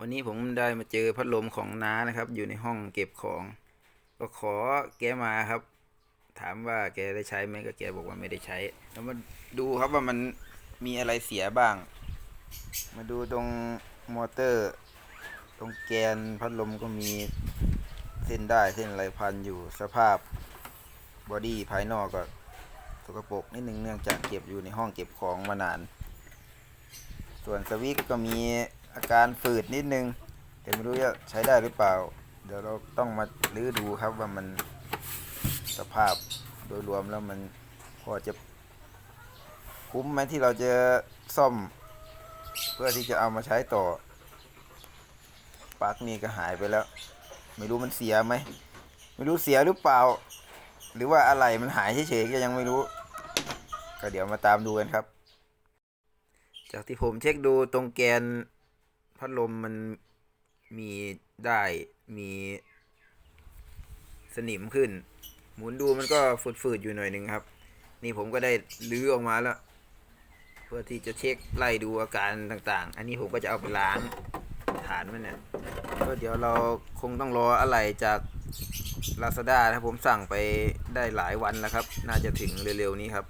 วันนี้ผมได้มาเจอพัดลมของน้านะครับ อยู่ในห้องเก็บของ ก็ขอแกมาครับ ถามว่าแกได้ใช้ไหมก็แกบอกว่าไม่ได้ใช้ แล้วมาดูครับว่ามันมีอะไรเสียบ้าง มาดูตรงมอเตอร์ ตรงแกนพัดลมก็มีเส้นได้เส้นอะไรพันอยู่สภาพบอดี้ภายนอกก็สกปรกนิดนึงเนื่องจากเก็บอยู่ในห้องเก็บของมานาน ส่วนสวิตก็มี อาการฝืดนิดนึง แต่ไม่รู้จะใช้ได้หรือเปล่า เดี๋ยวเราต้องมาลื้อดูครับว่ามันสภาพโดยรวมแล้วมันพอจะคุ้มไหมที่เราจะซ่อม เพื่อที่จะเอามาใช้ต่อปลั๊กนี่ก็หายไปแล้ว ไม่รู้มันเสียไหมไม่รู้เสียหรือเปล่า หรือว่าอะไรมันหายเฉยๆก็ยังไม่รู้ ก็เดี๋ยวมาตามดูกันครับ จากที่ผมเช็คดูตรงแกน พัดลมมันมีได้มีสนิมขึ้น หมุนดูมันก็ฝืดๆอยู่หน่อยหนึ่งครับ นี่ผมก็ได้ลื้อออกมาแล้ว เพื่อที่จะเช็คไล่ดูอาการต่างๆ อันนี้ผมก็จะเอาไปล้างฐานมันเนี่ยก็เดี๋ยวเราคงต้องรออะไรจาก Lazada นะผมสั่งไปได้หลายวันแล้วครับ น่าจะถึงเร็วๆนี้ครับ